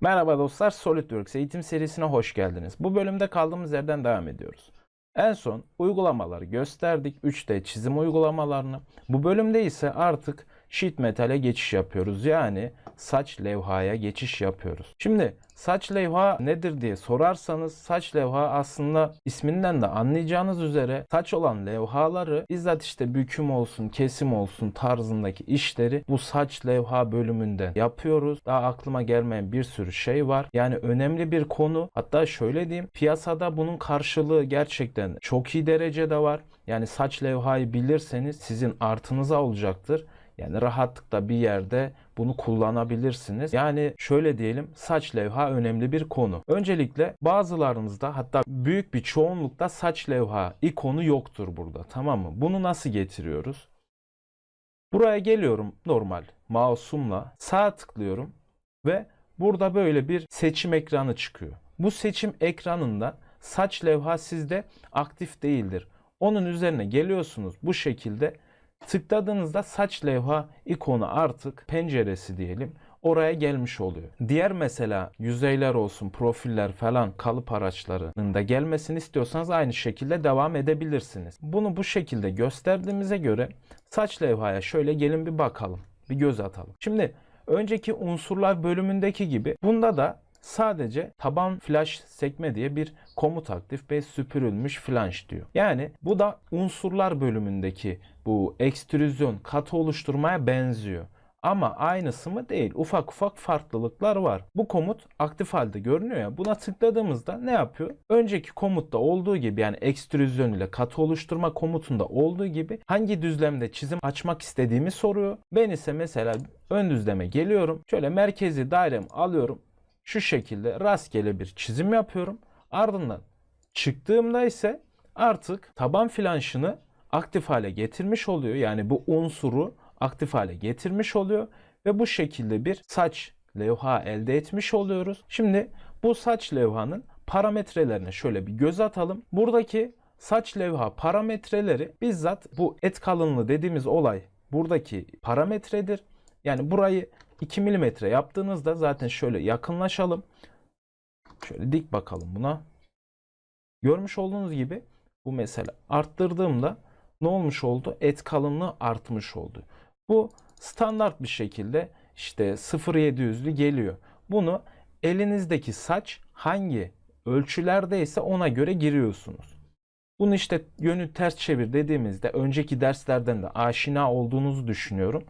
Merhaba dostlar, SolidWorks eğitim serisine hoş geldiniz. Bu bölümde kaldığımız yerden devam ediyoruz. En son uygulamaları gösterdik, 3D çizim uygulamalarını. Bu bölümde ise artık sheet metale geçiş yapıyoruz. Yani saç levhaya geçiş yapıyoruz. Şimdi saç levha nedir diye sorarsanız saç levha aslında isminden de anlayacağınız üzere saç olan levhaları bizzat işte büküm olsun, kesim olsun tarzındaki işleri bu saç levha bölümünde yapıyoruz. Daha aklıma gelmeyen bir sürü şey var. Yani önemli bir konu. Hatta şöyle diyeyim piyasada bunun karşılığı gerçekten çok iyi derecede var. Yani saç levhayı bilirseniz sizin artınıza olacaktır. Yani rahatlıkla bir yerde bunu kullanabilirsiniz. Yani şöyle diyelim saç levha önemli bir konu. Öncelikle bazılarınızda hatta büyük bir çoğunlukta saç levha ikonu yoktur burada tamam mı? Bunu nasıl getiriyoruz? Buraya geliyorum normal mouse'umla sağ tıklıyorum ve burada böyle bir seçim ekranı çıkıyor. Bu seçim ekranında saç levha sizde aktif değildir. Onun üzerine geliyorsunuz bu şekilde Tıkladığınızda saç levha ikonu artık penceresi diyelim oraya gelmiş oluyor. Diğer mesela yüzeyler olsun, profiller falan kalıp araçlarının da gelmesini istiyorsanız aynı şekilde devam edebilirsiniz. Bunu bu şekilde gösterdiğimize göre saç levhaya şöyle gelin bir bakalım. Bir göz atalım. Şimdi önceki unsurlar bölümündeki gibi bunda da sadece taban flash sekme diye bir komut aktif ve süpürülmüş flanş diyor. Yani bu da unsurlar bölümündeki bu ekstrüzyon katı oluşturmaya benziyor. Ama aynısı mı değil. Ufak ufak farklılıklar var. Bu komut aktif halde görünüyor ya. Buna tıkladığımızda ne yapıyor? Önceki komutta olduğu gibi yani ekstrüzyon ile katı oluşturma komutunda olduğu gibi hangi düzlemde çizim açmak istediğimi soruyor. Ben ise mesela ön düzleme geliyorum. Şöyle merkezi dairemi alıyorum şu şekilde rastgele bir çizim yapıyorum. Ardından çıktığımda ise artık taban flanşını aktif hale getirmiş oluyor. Yani bu unsuru aktif hale getirmiş oluyor ve bu şekilde bir saç levha elde etmiş oluyoruz. Şimdi bu saç levhanın parametrelerine şöyle bir göz atalım. Buradaki saç levha parametreleri bizzat bu et kalınlığı dediğimiz olay buradaki parametredir. Yani burayı 2 mm yaptığınızda zaten şöyle yakınlaşalım. Şöyle dik bakalım buna. Görmüş olduğunuz gibi bu mesela arttırdığımda ne olmuş oldu? Et kalınlığı artmış oldu. Bu standart bir şekilde işte 0.700'lü geliyor. Bunu elinizdeki saç hangi ölçülerdeyse ona göre giriyorsunuz. Bunu işte yönü ters çevir dediğimizde önceki derslerden de aşina olduğunuzu düşünüyorum.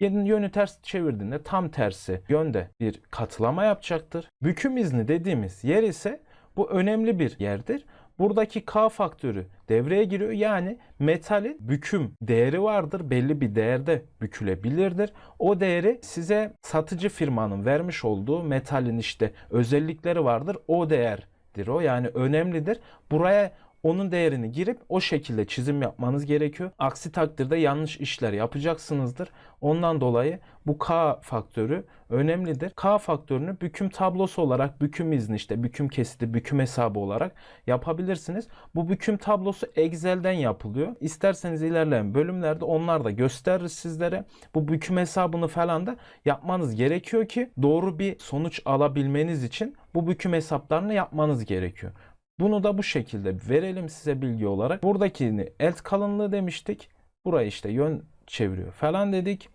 Yönü ters çevirdiğinde tam tersi yönde bir katılama yapacaktır. Büküm izni dediğimiz yer ise bu önemli bir yerdir. Buradaki K faktörü devreye giriyor. Yani metalin büküm değeri vardır. Belli bir değerde bükülebilirdir. O değeri size satıcı firmanın vermiş olduğu metalin işte özellikleri vardır. O değerdir o. Yani önemlidir. Buraya onun değerini girip o şekilde çizim yapmanız gerekiyor. Aksi takdirde yanlış işler yapacaksınızdır. Ondan dolayı bu K faktörü önemlidir. K faktörünü büküm tablosu olarak büküm izni işte büküm kesiti, büküm hesabı olarak yapabilirsiniz. Bu büküm tablosu Excel'den yapılıyor. İsterseniz ilerleyen bölümlerde onlar da gösterir sizlere. Bu büküm hesabını falan da yapmanız gerekiyor ki doğru bir sonuç alabilmeniz için bu büküm hesaplarını yapmanız gerekiyor. Bunu da bu şekilde verelim size bilgi olarak. Buradakini elt kalınlığı demiştik. Burayı işte yön çeviriyor falan dedik.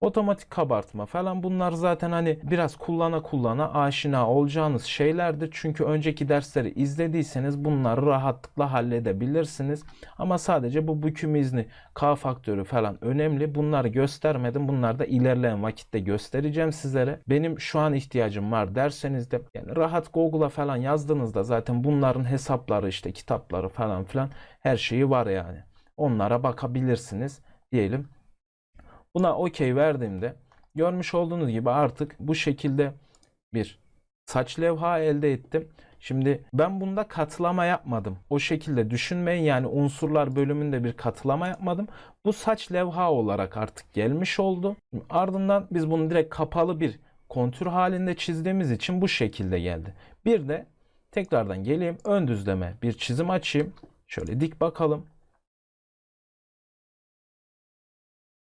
Otomatik kabartma falan bunlar zaten hani biraz kullana kullana aşina olacağınız şeylerdir. Çünkü önceki dersleri izlediyseniz bunları rahatlıkla halledebilirsiniz. Ama sadece bu büküm izni K faktörü falan önemli. Bunları göstermedim. Bunları da ilerleyen vakitte göstereceğim sizlere. Benim şu an ihtiyacım var derseniz de yani rahat Google'a falan yazdığınızda zaten bunların hesapları işte kitapları falan filan her şeyi var yani. Onlara bakabilirsiniz diyelim. Buna OK verdiğimde görmüş olduğunuz gibi artık bu şekilde bir saç levha elde ettim. Şimdi ben bunda katlama yapmadım. O şekilde düşünmeyin yani unsurlar bölümünde bir katlama yapmadım. Bu saç levha olarak artık gelmiş oldu. Ardından biz bunu direkt kapalı bir kontür halinde çizdiğimiz için bu şekilde geldi. Bir de tekrardan geleyim ön düzleme bir çizim açayım. Şöyle dik bakalım.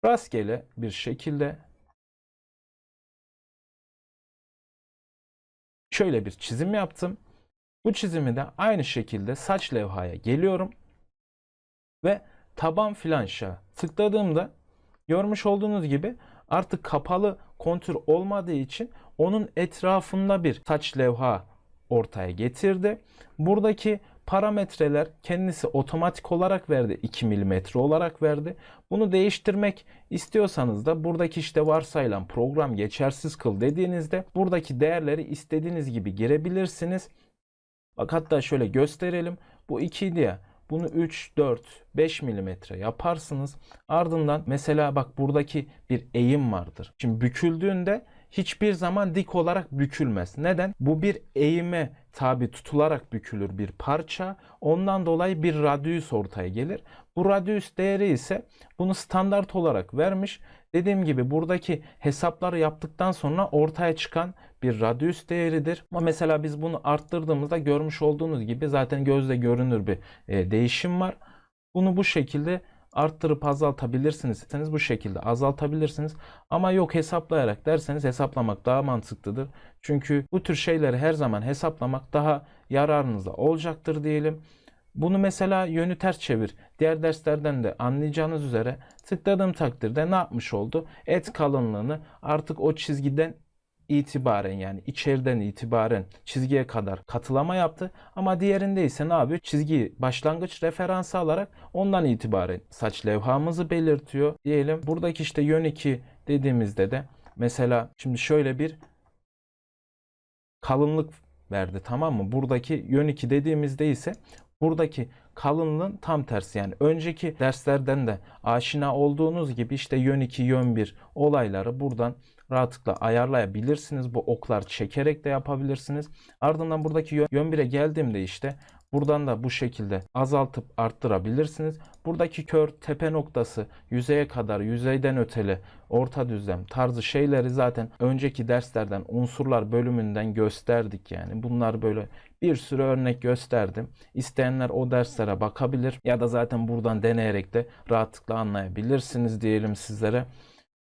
Rastgele bir şekilde şöyle bir çizim yaptım. Bu çizimi de aynı şekilde saç levhaya geliyorum ve taban flanşa tıkladığımda görmüş olduğunuz gibi artık kapalı kontür olmadığı için onun etrafında bir saç levha ortaya getirdi. Buradaki parametreler kendisi otomatik olarak verdi. 2 mm olarak verdi. Bunu değiştirmek istiyorsanız da buradaki işte varsayılan program geçersiz kıl dediğinizde buradaki değerleri istediğiniz gibi girebilirsiniz. Bak hatta şöyle gösterelim. Bu 2 idi ya. Bunu 3, 4, 5 milimetre yaparsınız. Ardından mesela bak buradaki bir eğim vardır. Şimdi büküldüğünde hiçbir zaman dik olarak bükülmez. Neden? Bu bir eğime tabi tutularak bükülür bir parça. Ondan dolayı bir radyüs ortaya gelir. Bu radyüs değeri ise bunu standart olarak vermiş. Dediğim gibi buradaki hesapları yaptıktan sonra ortaya çıkan bir radyüs değeridir. Ama mesela biz bunu arttırdığımızda görmüş olduğunuz gibi zaten gözle görünür bir e, değişim var. Bunu bu şekilde arttırıp azaltabilirsiniz. İsterseniz bu şekilde azaltabilirsiniz. Ama yok hesaplayarak derseniz hesaplamak daha mantıklıdır. Çünkü bu tür şeyleri her zaman hesaplamak daha yararınıza olacaktır diyelim. Bunu mesela yönü ters çevir. Diğer derslerden de anlayacağınız üzere tıkladığım takdirde ne yapmış oldu? Et kalınlığını artık o çizgiden itibaren yani içeriden itibaren çizgiye kadar katılama yaptı. Ama diğerinde ise ne yapıyor? Çizgiyi başlangıç referansı alarak ondan itibaren saç levhamızı belirtiyor. Diyelim buradaki işte yön 2 dediğimizde de mesela şimdi şöyle bir kalınlık verdi tamam mı? Buradaki yön 2 dediğimizde ise buradaki kalınlığın tam tersi yani önceki derslerden de aşina olduğunuz gibi işte yön 2 yön 1 olayları buradan rahatlıkla ayarlayabilirsiniz. Bu oklar çekerek de yapabilirsiniz. Ardından buradaki yön, yön 1'e geldiğimde işte buradan da bu şekilde azaltıp arttırabilirsiniz. Buradaki kör tepe noktası yüzeye kadar yüzeyden öteli orta düzlem tarzı şeyleri zaten önceki derslerden unsurlar bölümünden gösterdik yani. Bunlar böyle bir sürü örnek gösterdim. İsteyenler o derslere bakabilir ya da zaten buradan deneyerek de rahatlıkla anlayabilirsiniz diyelim sizlere.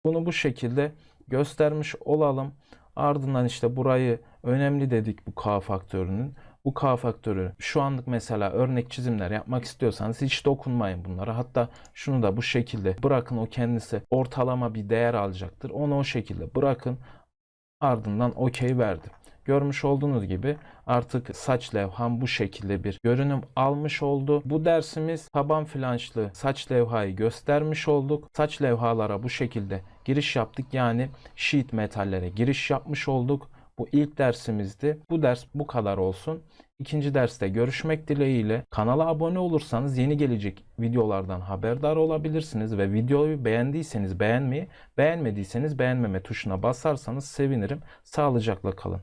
Bunu bu şekilde göstermiş olalım. Ardından işte burayı önemli dedik bu K faktörünün. Bu K faktörü şu anlık mesela örnek çizimler yapmak istiyorsanız hiç dokunmayın bunlara. Hatta şunu da bu şekilde bırakın o kendisi ortalama bir değer alacaktır. Onu o şekilde bırakın. Ardından okey verdim. Görmüş olduğunuz gibi artık saç levham bu şekilde bir görünüm almış oldu. Bu dersimiz taban flanşlı saç levhayı göstermiş olduk. Saç levhalara bu şekilde giriş yaptık. Yani sheet metallere giriş yapmış olduk. Bu ilk dersimizdi. Bu ders bu kadar olsun. İkinci derste görüşmek dileğiyle kanala abone olursanız yeni gelecek videolardan haberdar olabilirsiniz ve videoyu beğendiyseniz beğenmeyi, beğenmediyseniz beğenmeme tuşuna basarsanız sevinirim. Sağlıcakla kalın.